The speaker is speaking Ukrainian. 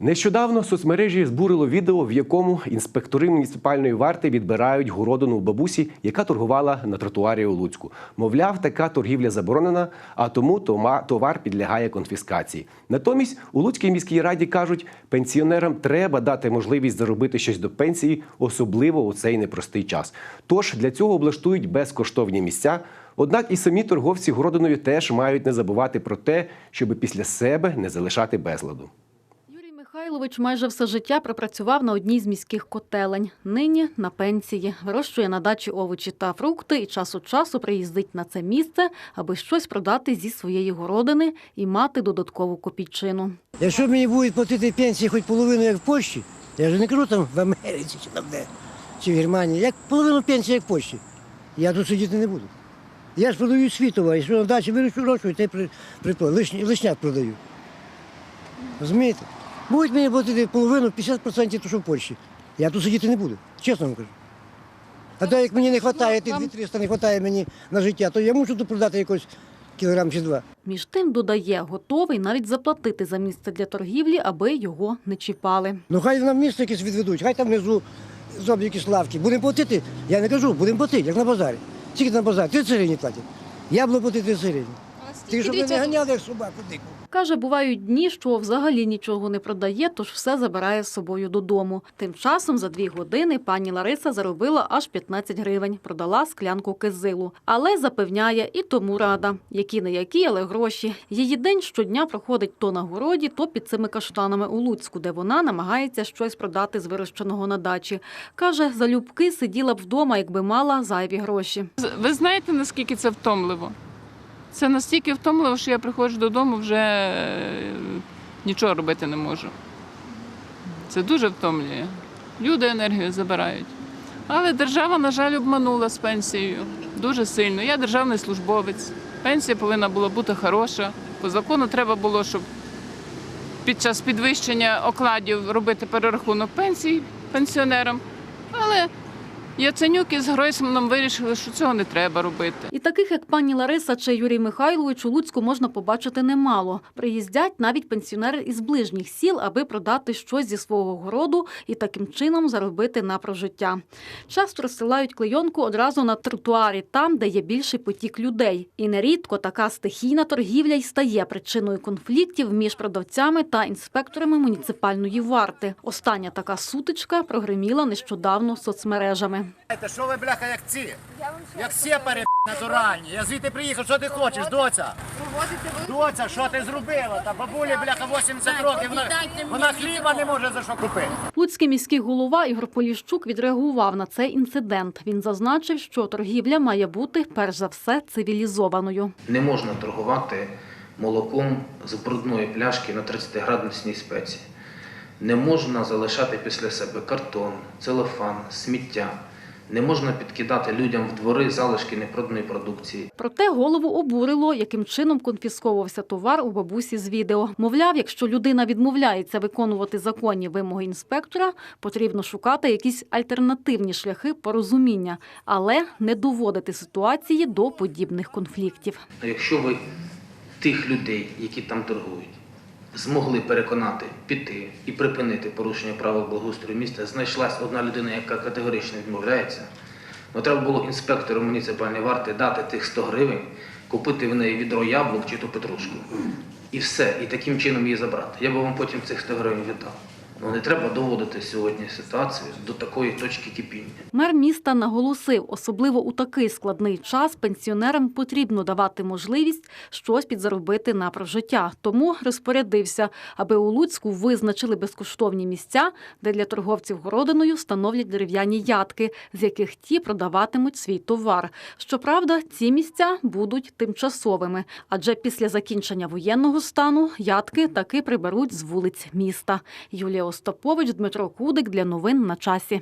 Нещодавно соцмережі збурило відео, в якому інспектори муніципальної варти відбирають городину у бабусі, яка торгувала на тротуарі у Луцьку. Мовляв, така торгівля заборонена, а тому товар підлягає конфіскації. Натомість у Луцькій міській раді кажуть, пенсіонерам треба дати можливість заробити щось до пенсії, особливо у цей непростий час. Тож для цього облаштують безкоштовні місця. Однак і самі торговці городиною теж мають не забувати про те, щоби після себе не залишати безладу. Михайлович майже все життя пропрацював на одній з міських котелень. Нині на пенсії. Вирощує на дачі овочі та фрукти і час від часу приїздить на це місце, аби щось продати зі своєї городини і мати додаткову копійчину. Якщо мені будуть платити пенсії хоч половину, як в Польщі, я ж не кажу там в Америці чи там де, чи в Германії, як половину пенсії, як в Польщі, я тут сидіти не буду. Я ж продаю світово, якщо на дачі вирощу гроші, то я при, при, лишні, лишняк продаю. Розумієте? Будуть мені платити половину, 50% то, що в Польщі. Я тут сидіти не буду, чесно вам кажу. А то як мені не вистачає, тих 200 не вистачає мені на життя, то я мушу тут продати якось кілограм чи два. Між тим додає, готовий навіть заплатити за місце для торгівлі, аби його не чіпали. Ну хай нам місце якесь відведуть, хай там внизу зроблять якісь лавки. Будемо платити. Я не кажу, будемо платити, як на базарі. Скільки на базарі? 30 гривень платять. Я буду платити 30 гривень. Ти щоб мене не ганяли, як собаку дику. Каже, бувають дні, що взагалі нічого не продає, тож все забирає з собою додому. Тим часом за дві години пані Лариса заробила аж 15 гривень, продала склянку кизилу. Але запевняє, і тому рада. Які не які, але гроші. Її день щодня проходить то на городі, то під цими каштанами у Луцьку, де вона намагається щось продати з вирощеного на дачі. Каже, залюбки сиділа б вдома, якби мала зайві гроші. Ви знаєте, наскільки це втомливо? Це настільки втомливо, що я приходжу додому, вже е, нічого робити не можу. Це дуже втомлює. Люди енергію забирають. Але держава, на жаль, обманула з пенсією дуже сильно. Я державний службовець. Пенсія повинна була бути хороша. По закону треба було, щоб під час підвищення окладів робити перерахунок пенсій пенсіонерам. Але Яценюк із Гройсманом вирішили, що цього не треба робити. І таких, як пані Лариса чи Юрій Михайлович, у Луцьку можна побачити немало. Приїздять навіть пенсіонери із ближніх сіл, аби продати щось зі свого городу і таким чином заробити на прожиття. Часто розсилають клейонку одразу на тротуарі, там, де є більший потік людей. І нерідко така стихійна торгівля й стає причиною конфліктів між продавцями та інспекторами муніципальної варти. Остання така сутичка прогреміла нещодавно соцмережами. Знаєте, що ви, бляха, як ці? Як сепари, натуральні. Я звідти приїхав, що ти хочеш, доця? Доця, що ти зробила? Та бабулі, бляха, 80 років, вона, вона хліба не може за що купити. Луцький міський голова Ігор Поліщук відреагував на цей інцидент. Він зазначив, що торгівля має бути перш за все цивілізованою. Не можна торгувати молоком з брудної пляшки на 30-градусній спеці. Не можна залишати після себе картон, целофан, сміття. Не можна підкидати людям в двори залишки непроданої продукції. Проте голову обурило, яким чином конфісковувався товар у бабусі з відео. Мовляв, якщо людина відмовляється виконувати законні вимоги інспектора, потрібно шукати якісь альтернативні шляхи порозуміння, але не доводити ситуації до подібних конфліктів. Якщо ви тих людей, які там торгують, змогли переконати піти і припинити порушення правил благоустрою міста, знайшлась одна людина, яка категорично відмовляється, але треба було інспектору муніципальної варти дати тих 100 гривень, купити в неї відро яблук чи ту петрушку. І все, і таким чином її забрати. Я би вам потім цих 100 гривень віддав. Ну не треба доводити сьогодні ситуацію до такої точки кипіння. Мер міста наголосив, особливо у такий складний час пенсіонерам потрібно давати можливість щось підзаробити на прожиття. Тому розпорядився, аби у Луцьку визначили безкоштовні місця, де для торговців городиною встановлять дерев'яні ядки, з яких ті продаватимуть свій товар. Щоправда, ці місця будуть тимчасовими, адже після закінчення воєнного стану ядки таки приберуть з вулиць міста. Юлія Остапович, Дмитро Кудик для новин на часі.